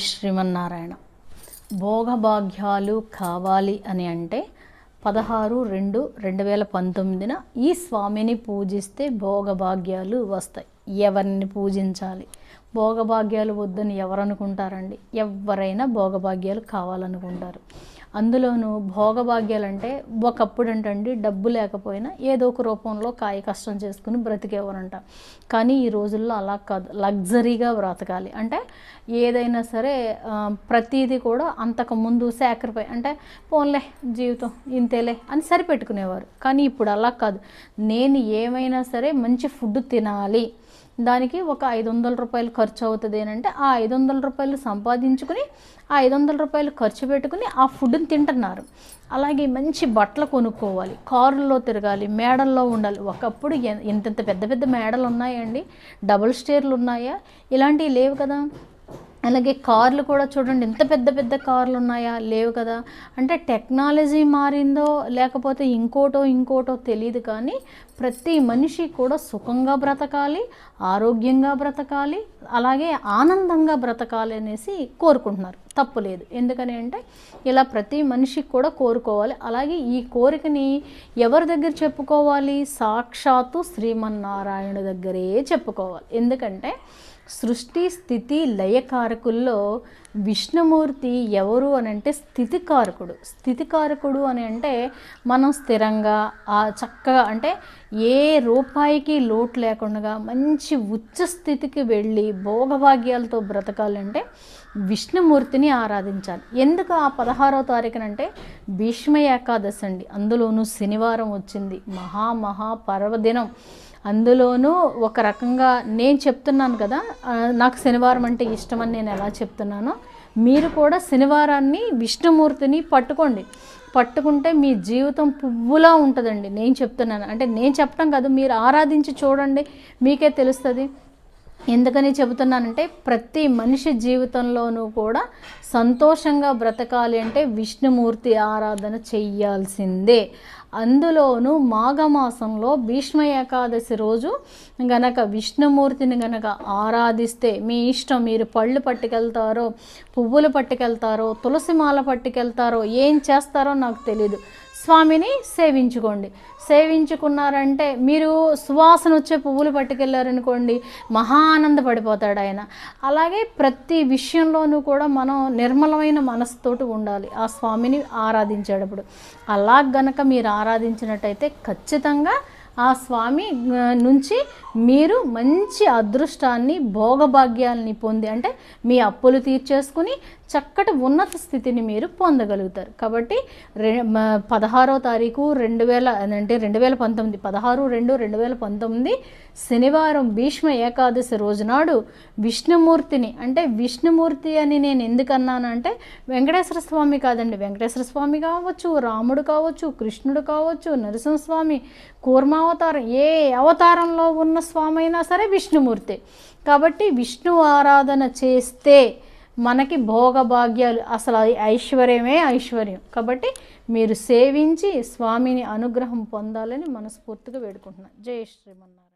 శ్రీమన్నారాయణ. భోగభాగ్యాలు కావాలి అని అంటే పదహారు రెండు రెండు వేల పంతొమ్మిదిన ఈ స్వామిని పూజిస్తే భోగభాగ్యాలు వస్తాయి. ఎవరిని పూజించాలి? భోగభాగ్యాలు వద్దని ఎవరు అనుకుంటారండి ఎవరైనా భోగభాగ్యాలు కావాలనుకుంటారు. అందులోనూ భోగభాగ్యాలు అంటే ఒకప్పుడు ఏంటండి డబ్బు లేకపోయినా ఏదో ఒక రూపంలో కాయ కష్టం చేసుకుని బ్రతికేవారంట. కానీ ఈ రోజుల్లో అలా కాదు. లగ్జరీగా బ్రతకాలి. అంటే ఏదైనా సరే ప్రతిదీ కూడా అంతకు ముందు సాక్రిఫై అంటే పోన్లే జీవితం ఇంతేలే అని సరిపెట్టుకునేవారు. కానీ ఇప్పుడు అలా కాదు. నేను ఏమైనా సరే మంచి ఫుడ్ తినాలి. దానికి ఒక ఐదు వందల రూపాయలు ఖర్చు అవుతుంది అని అంటే ఆ ఐదు వందల రూపాయలు సంపాదించుకుని ఆ ఐదు వందల రూపాయలు ఖర్చు పెట్టుకుని ఆ ఫుడ్ని తింటున్నారు. అలాగే మంచి బట్టలు కొనుక్కోవాలి. కారుల్లో తిరగాలి మేడల్లో ఉండాలి. ఒకప్పుడు ఎ- ఇంతంత పెద్ద పెద్ద మేడలు ఉన్నాయండి డబుల్ స్టేర్లు ఉన్నాయా ఇలాంటివి లేవు కదా. అలాగే కార్లు కూడా చూడండి ఎంత పెద్ద పెద్ద కార్లు ఉన్నాయా? లేవు కదా. అంటే టెక్నాలజీ మారిందో లేకపోతే ఇంకోటో ఇంకోటో తెలియదు కానీ ప్రతి మనిషి కూడా సుఖంగా బ్రతకాలి ఆరోగ్యంగా బ్రతకాలి అలాగే ఆనందంగా బ్రతకాలి అనేసి కోరుకుంటున్నారు. తప్పు లేదు. ఎందుకని అంటే ఇలా ప్రతి మనిషికి కూడా కోరుకోవాలి. అలాగే ఈ కోరికని ఎవరి దగ్గర చెప్పుకోవాలి? సాక్షాత్తు శ్రీమన్నారాయణ దగ్గరే చెప్పుకోవాలి. ఎందుకంటే సృష్టి స్థితి లయకారకుల్లో విష్ణుమూర్తి ఎవరు అని అంటే స్థితికారకుడు స్థితికారకుడు అని అంటే మనం స్థిరంగా ఆ చక్కగా అంటే ఏ రూపాయికి లోటు లేకుండా మంచి ఉచ్చ స్థితికి వెళ్ళి భోగభాగ్యాలతో బ్రతకాలంటే విష్ణుమూర్తిని ఆరాధించాలి. ఎందుకు ఆ పదహారో తారీఖునంటే భీష్మ ఏకాదశి అండి. అందులోనూ శనివారం వచ్చింది. మహా పర్వదినం. అందులోనూ ఒక రకంగా నేను చెప్తున్నాను కదా నాకు శనివారం అంటే ఇష్టం అని నేను ఎలా చెప్తున్నానో మీరు కూడా శనివారాన్ని విష్ణుమూర్తిని పట్టుకోండి. పట్టుకుంటే మీ జీవితం పువ్వులా ఉంటుందండి. నేను చెప్తున్నాను. అంటే నేను చెప్పడం కాదు మీరు ఆరాధించి చూడండి మీకే తెలుస్తుంది. ఎందుకని చెబుతున్నానంటే ప్రతి మనిషి జీవితంలోనూ కూడా సంతోషంగా బ్రతకాలి అంటే విష్ణుమూర్తి ఆరాధన చెయ్యాల్సిందే. అందులోనూ మాఘమాసంలో భీష్మ ఏకాదశి రోజు గనక విష్ణుమూర్తిని గనక ఆరాధిస్తే మీ ఇష్టం మీరు పళ్ళు పట్టుకెళ్తారో పువ్వులు పట్టుకెళ్తారో తులసి మాల పట్టుకెళ్తారో ఏం చేస్తారో నాకు తెలియదు స్వామిని సేవించుకోండి. సేవించుకున్నారంటే మీరు సువాసన వచ్చే పువ్వులు పట్టుకెళ్ళారనుకోండి మహా ఆనందపడిపోతాడు ఆయన. అలాగే ప్రతి విషయంలోనూ కూడా మనం నిర్మలమైన మనసుతోటి ఉండాలి. ఆ స్వామిని ఆరాధించేటప్పుడు. అలా గనక మీరు ఆరాధించినట్టయితే ఖచ్చితంగా ఆ స్వామి నుంచి మీరు మంచి అదృష్టాన్ని భోగభాగ్యాలని పొంది అంటే మీ అప్పులు తీర్చేసుకుని చక్కటి ఉన్నత స్థితిని మీరు పొందగలుగుతారు. కాబట్టి రె పదహారో తారీఖు రెండు వేల అంటే రెండు వేల పంతొమ్మిది పదహారు రెండు రెండు వేల పంతొమ్మిది శనివారం భీష్మ ఏకాదశి రోజునాడు విష్ణుమూర్తిని అంటే విష్ణుమూర్తి అని నేను ఎందుకు అన్నానంటే వెంకటేశ్వర స్వామి కాదండి. వెంకటేశ్వర స్వామి కావచ్చు రాముడు కావచ్చు కృష్ణుడు కావచ్చు నరసింహస్వామి కూర్మావతారం ఏ అవతారంలో ఉన్న స్వామి అయినా సరే విష్ణుమూర్తి. కాబట్టి విష్ణు ఆరాధన చేస్తే మనకి భోగభాగ్యాలు అసలు ఐశ్వర్యమే ఐశ్వర్యం. కాబట్టి మీరు సేవించి స్వామిని అనుగ్రహం పొందాలని మనస్ఫూర్తిగా వేడుకుంటున్నాను. జై శ్రీమన్నారాయణ.